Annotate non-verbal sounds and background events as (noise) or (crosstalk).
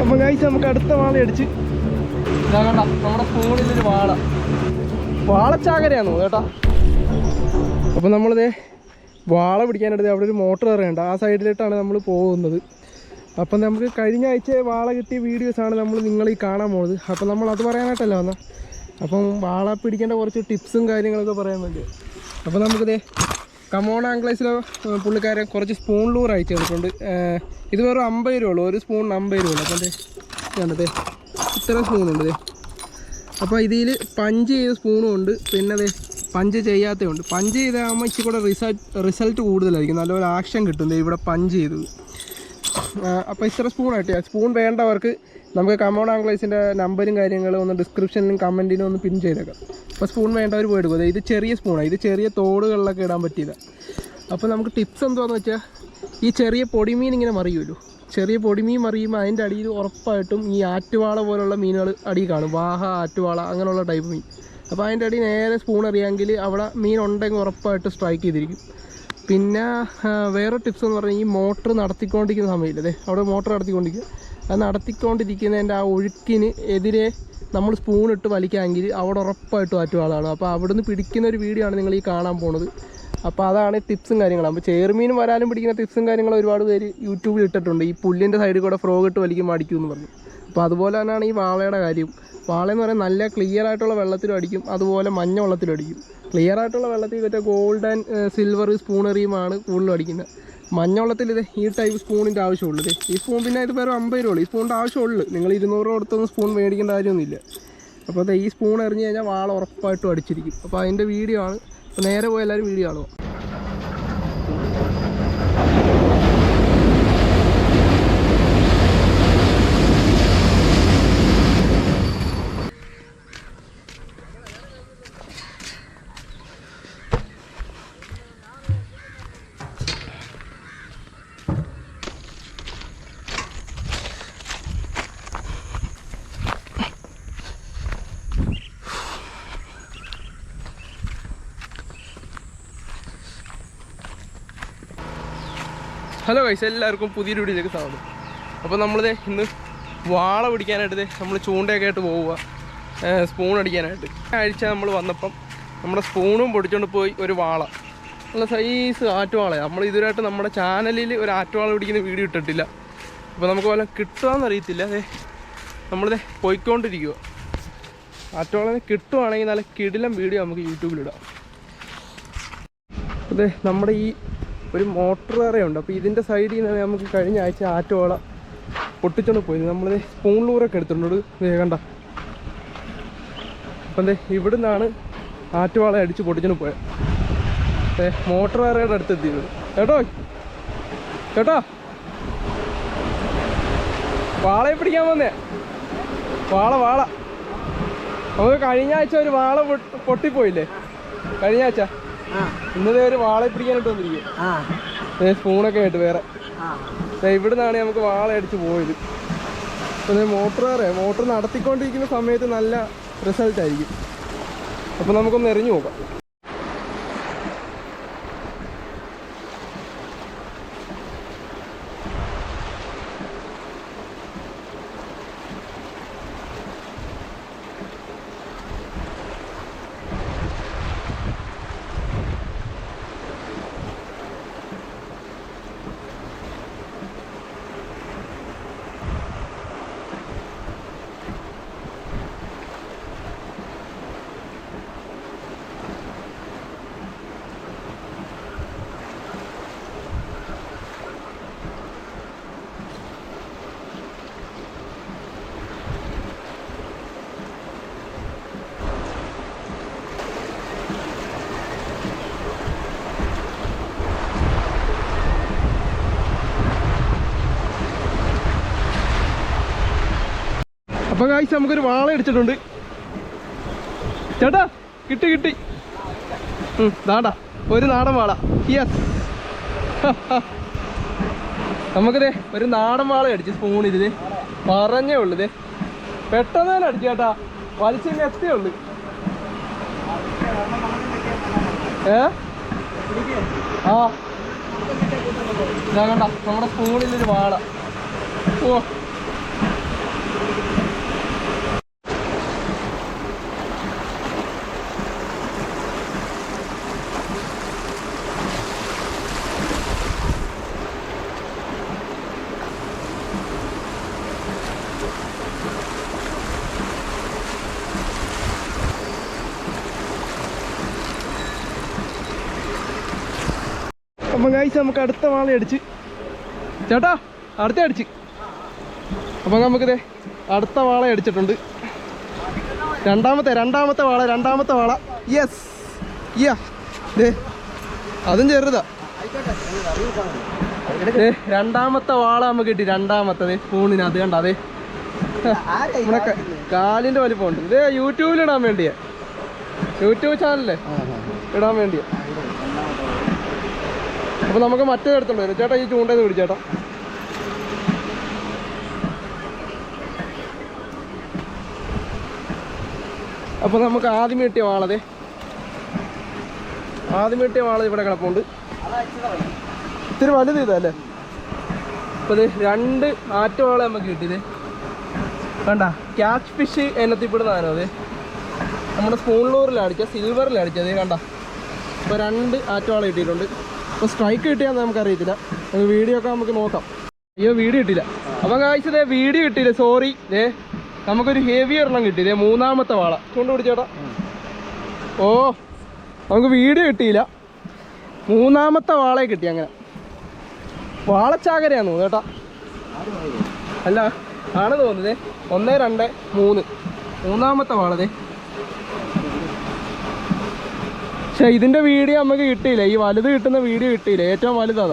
അപ്പം കഴിച്ച് നമുക്ക് അടുത്ത വാള അടിച്ച്. നമ്മുടെ ഫോണിലൊരു വാള. വാളച്ചാകരയാണോ കേട്ടാ. അപ്പം നമ്മളിത് വാള പിടിക്കാനെടുത്ത് അവിടെ ഒരു മോട്ടർ അറിയണ്ട ആ സൈഡിലോട്ടാണ് നമ്മൾ പോകുന്നത്. അപ്പം നമുക്ക് കഴിഞ്ഞ ആഴ്ച വാള കിട്ടിയ ആണ് നമ്മൾ നിങ്ങൾ ഈ കാണാൻ പോകുന്നത് അപ്പം നമ്മൾ അത് പറയാനായിട്ടല്ല വന്ന. അപ്പം വാള പിടിക്കേണ്ട കുറച്ച് ടിപ്സും കാര്യങ്ങളൊക്കെ പറയാൻ വേണ്ടി. അപ്പം നമുക്കിത് കമോൺ ആംഗ്ലേസിലെ പുള്ളിക്കാരെ കുറച്ച് സ്പൂണിലൂർ ലൂർ അയച്ചു തന്നിട്ടുണ്ട് ഇത് വെറും അമ്പത് രൂപ ഉള്ളൂ ഒരു സ്പൂണിന് അമ്പത് രൂപ ഉള്ളൂ അപ്പം ഇതാണ്ടേ ഇത്ര സ്പൂണുണ്ട് ദേ. അപ്പോൾ ഇതിൽ പഞ്ച് ചെയ്ത സ്പൂണും ഉണ്ട്. പിന്നെ അതെ പഞ്ച് ചെയ്യാത്തതുണ്ട് പഞ്ച് ചെയ്താകുമ്പോൾ ഇച്ചിരി കൂടെ റിസൾട്ട് റിസൾട്ട് കൂടുതലായിരിക്കും. നല്ലൊരു ആക്ഷൻ കിട്ടും ഇവിടെ പഞ്ച് ചെയ്തത്. അപ്പോൾ ഇത്ര സ്പൂൺ ആയിട്ട്. സ്പൂൺ വേണ്ടവർക്ക് നമുക്ക് കമോൺ ആംഗ്ലേസിന്റെ നമ്പറും കാര്യങ്ങളും ഒന്ന് ഡിസ്ക്രിപ്ഷനിലും കമന്റിലും ഒന്ന് പിൻ ചെയ്തേക്കാം. അപ്പോൾ സ്പൂൺ വേണ്ടവർ പോയി ഇത് ചെറിയ സ്പൂണാണ് ഇത് ചെറിയ തോടുകളിലൊക്കെ ഇടാൻ പറ്റിയത്. അപ്പോൾ നമുക്ക് ടിപ്സ് എന്താണെന്ന് വെച്ചാൽ ഈ ചെറിയ പൊടിമീൻ ഇങ്ങനെ മറിയുമല്ലോ. ചെറിയ പൊടിമീൻ മറിയുമ്പോൾ അതിന്റെ അടിയിൽ ഉറപ്പായിട്ടും ഈ ആറ്റുവാള പോലുള്ള മീനുകൾ അടി കാണും. വാഹ ആറ്റുവാള അങ്ങനെയുള്ള ടൈപ്പ് മീൻ. അപ്പോൾ അതിന്റെ അടി നേരെ സ്പൂൺ അറിയാമെങ്കിൽ അവിടെ മീൻ ഉണ്ടെങ്കിൽ ഉറപ്പായിട്ട് സ്ട്രൈക്ക് ചെയ്തിരിക്കും. പിന്നെ വേറെ ടിപ്സ് എന്ന് പറഞ്ഞാൽ ഈ മോട്ടർ നടത്തിക്കൊണ്ടിരിക്കുന്ന സമയമില്ലേ ദേ അവിടെ മോട്ടർ നടത്തിക്കൊണ്ടിരിക്കുക. അത് നടത്തിക്കൊണ്ടിരിക്കുന്നതിന്റെ ആ ഒഴുക്കിന് എതിരെ നമ്മൾ സ്പൂൺ ഇട്ട് വലിക്കാമെങ്കിൽ അവിടെ ഉറപ്പായിട്ടും ആറ്റുവാളാണ് അപ്പോൾ അവിടെ നിന്ന് പിടിക്കുന്ന ഒരു വീഡിയോ ആണ് നിങ്ങൾ ഈ കാണാൻ പോണത്. അപ്പോൾ അതാണ് ടിപ്സും കാര്യങ്ങളും. അപ്പോൾ ചേർമീനും വരാനും പിടിക്കുന്ന ടിപ്സും കാര്യങ്ങളും ഒരുപാട് പേര് യൂട്യൂബിൽ ഇട്ടിട്ടുണ്ട്. ഈ പുല്ലിന്റെ സൈഡിൽ കൂടെ ഫ്രോഗ് ഇട്ട് വലിക്കും അടിക്കും എന്ന് പറഞ്ഞു. അപ്പോൾ അതുപോലെ തന്നെയാണ് ഈ വാളയുടെ കാര്യം. വാള എന്ന് പറയുന്നത് നല്ല ക്ലിയർ ആയിട്ടുള്ള വെള്ളത്തിലും അടിക്കും അതുപോലെ മഞ്ഞ വെള്ളത്തിലും അടിക്കും. ക്ലിയർ ആയിട്ടുള്ള വെള്ളത്തിൽ മറ്റേ ഗോൾഡ് ആൻഡ് സിൽവർ സ്പൂൺ എറിയുമാണ് കൂടുതലും അടിക്കുന്നത്. മഞ്ഞ വെള്ളത്തിൽ ഇത് ഈ ടൈപ്പ് സ്പൂണിന്റെ ആവശ്യമുള്ളൂ ഈ സ്പൂൺ പിന്നെ ഇത് വെറും അമ്പത് രൂപ ഈ സ്പൂണിന്റെ ആവശ്യമുള്ളൂ. നിങ്ങൾ ഇരുന്നൂറ് രൂപ കൊടുത്തൊന്നും സ്പൂൺ മേടിക്കേണ്ട കാര്യമൊന്നുമില്ല. അപ്പോൾ ഈ സ്പൂൺ എറിഞ്ഞ് കഴിഞ്ഞാൽ വാള ഉറപ്പായിട്ടും അടിച്ചിരിക്കും. അപ്പോൾ അതിന്റെ വീഡിയോ ആണ്. നേരെ പോയി എല്ലാവരും വീഡിയോ കാണുക. ഹലോ ഗൈസ് എല്ലാവർക്കും പുതിയൊരു വീഡിയോയിലേക്ക് സ്വാഗതം. അപ്പോൾ നമ്മളിത് ഇന്ന് വാള പിടിക്കാനായിട്ട് നമ്മൾ ചൂണ്ടയൊക്കെ ആയിട്ട് പോവുക സ്പൂൺ അടിക്കാനായിട്ട്. ആഴ്ച നമ്മൾ വന്നപ്പം നമ്മുടെ സ്പൂണും പൊടിച്ചുകൊണ്ട് പോയി ഒരു വാള. നല്ല സൈസ് ആറ്റുവാളയാണ് നമ്മൾ ഇതുവരെയായിട്ട് നമ്മുടെ ചാനലിൽ ഒരു ആറ്റുവാള പിടിക്കുന്ന വീഡിയോ ഇട്ടിട്ടില്ല. അപ്പോൾ നമുക്ക് വല്ല കിട്ടുകയെന്ന് അറിയത്തില്ല. അതെ നമ്മളിത് പോയിക്കൊണ്ടിരിക്കുക ആറ്റുവാള കിട്ടുവാണെങ്കിൽ നല്ല കിടിലം വീഡിയോ നമുക്ക് യൂട്യൂബിലിടാം അതെ നമ്മുടെ ഈ ഒരു മോട്ടർ വേറെയുണ്ട് അപ്പോൾ ഇതിന്റെ സൈഡിൽ നിന്ന് നമുക്ക് കഴിഞ്ഞ ആഴ്ച ആറ്റോള പൊട്ടിച്ചോണ്ട് പോയി. നമ്മൾ സ്പൂൺ ലൂറൊക്കെ എടുത്തിട്ടുണ്ട്. വേഗണ്ട. അപ്പം ദേ ഇവിടെ നിന്നാണ് ആറ്റുവാള അടിച്ച് പൊട്ടിച്ചോണ്ട് പോയത് മോട്ടർ വേറയുടെ അടുത്തെത്തിയത് കേട്ടോ? കേട്ടോ? വാളയെ പിടിക്കാൻ വന്നേ. വാള വാള. നമുക്ക് കഴിഞ്ഞ ആഴ്ച ഒരു വാള പൊട്ടി- പൊട്ടിപ്പോയില്ലേ? കഴിഞ്ഞ ആഴ്ച. ഇന്നത്തെ ഒരു വാള പിടിക്കാനായിട്ട് വന്നിരിക്കും സ്പൂണൊക്കെ ആയിട്ട് വേറെ. ഇവിടുന്നാണ് നമുക്ക് വാള അടിച്ച് പോയത്. പിന്നെ മോട്ടർ വേറെ മോട്ടർ നടത്തിക്കൊണ്ടിരിക്കുന്ന സമയത്ത് നല്ല റിസൾട്ട് ആയിരിക്കും അപ്പോൾ നമുക്കൊന്ന് എറിഞ്ഞു നോക്കാം. അപ്പൊ കാഴ്ച നമുക്കൊരു വാള അടിച്ചിട്ടുണ്ട് ചേട്ടാ കിട്ടി കിട്ടി. നാടാ ഒരു നാടൻ വാള. യെസ് (laughs) നമുക്കിതേ ഒരു നാടൻ വാള അടിച്ച് സ്പൂൺ ഇതിന് പറഞ്ഞേ ഉള്ളു പെട്ടെന്ന് തന്നെ അടിച്ചു ചേട്ടാ വലിച്ചിങ്ങ് എത്തേ ഉള്ളു. ഏ? ആ. ഇതാ കണ്ട നമ്മുടെ സ്പൂണിലൊരു വാള. ഓ. കഴിച്ച് നമുക്ക് അടുത്ത വാള അടിച്ച്. ചേട്ടാ അടുത്ത അടിച്ച്. അപ്പം നമുക്കിത് അടുത്ത വാള അടിച്ചിട്ടുണ്ട്. രണ്ടാമത്തെ രണ്ടാമത്തെ വാള രണ്ടാമത്തെ വാള യെസ് യാ ദേ അതും ചെറുതാ. രണ്ടാമത്തെ വാള നമുക്ക് കിട്ടി. രണ്ടാമത്തെ ഫോണിന് അത് കണ്ട അതെ നമ്മുടെ വലിപ്പമുണ്ട് ഇത് യൂട്യൂബിൽ ഇടാൻ വേണ്ടിയാ. യൂട്യൂബ് ചാനലല്ലേ ഇടാൻ വേണ്ടിയാ. അപ്പൊ നമുക്ക് മറ്റേ എടുത്തോണ്ട് ചേട്ടാ ഈ ചൂണ്ടേന്ന് പിടിച്ചേട്ടാ അപ്പൊ നമുക്ക് ആദ്യം കിട്ടിയ വാളതെ ആദ്യം കിട്ടിയ വാളത് ഇവിടെ കിടപ്പുണ്ട്. ഇത്തിരി വലുത് ഇതല്ലേ അപ്പൊ രണ്ട് ആറ്റുവാള നമുക്ക് കിട്ടിയത് വേണ്ട ക്യാച്ച് ഫിഷ് എണ്ണത്തിൽപ്പെടുന്ന സാധനം അത് നമ്മുടെ സ്പൂണിലൂറിൽ അടിച്ച സിൽവറിൽ അടിച്ചത് കണ്ട. ഇപ്പൊ രണ്ട് ആറ്റുവാള കിട്ടിയിട്ടുണ്ട്. അപ്പോൾ സ്ട്രൈക്ക് കിട്ടിയാന്ന് നമുക്കറിയത്തില്ല. നമുക്ക് വീഡിയോ ഒക്കെ നമുക്ക് നോക്കാം. അയ്യോ വീഡിയോ കിട്ടിയില്ല അപ്പം കാഴ്ചതേ വീഡിയോ കിട്ടിയില്ല സോറി ഏ നമുക്കൊരു ഹെവി ഒരെണ്ണം കിട്ടി. ദേ മൂന്നാമത്തെ വാള. ചൂണ്ട് പിടിച്ചേട്ടാ ഓ നമുക്ക് വീഡിയോ കിട്ടിയില്ല. മൂന്നാമത്തെ വാളയെ കിട്ടി അങ്ങനെ. വാളച്ചാകരയാന്ന് തോന്നുന്നു കേട്ടാ. അല്ല ആണ് തോന്നുന്നത്. ഒന്ന് രണ്ട് മൂന്ന്. മൂന്നാമത്തെ വാളതേ പക്ഷെ ഇതിന്റെ വീഡിയോ നമുക്ക് കിട്ടിയില്ല. ഈ വലുത് കിട്ടുന്ന വീഡിയോ കിട്ടിയില്ല. ഏറ്റവും വലുതാ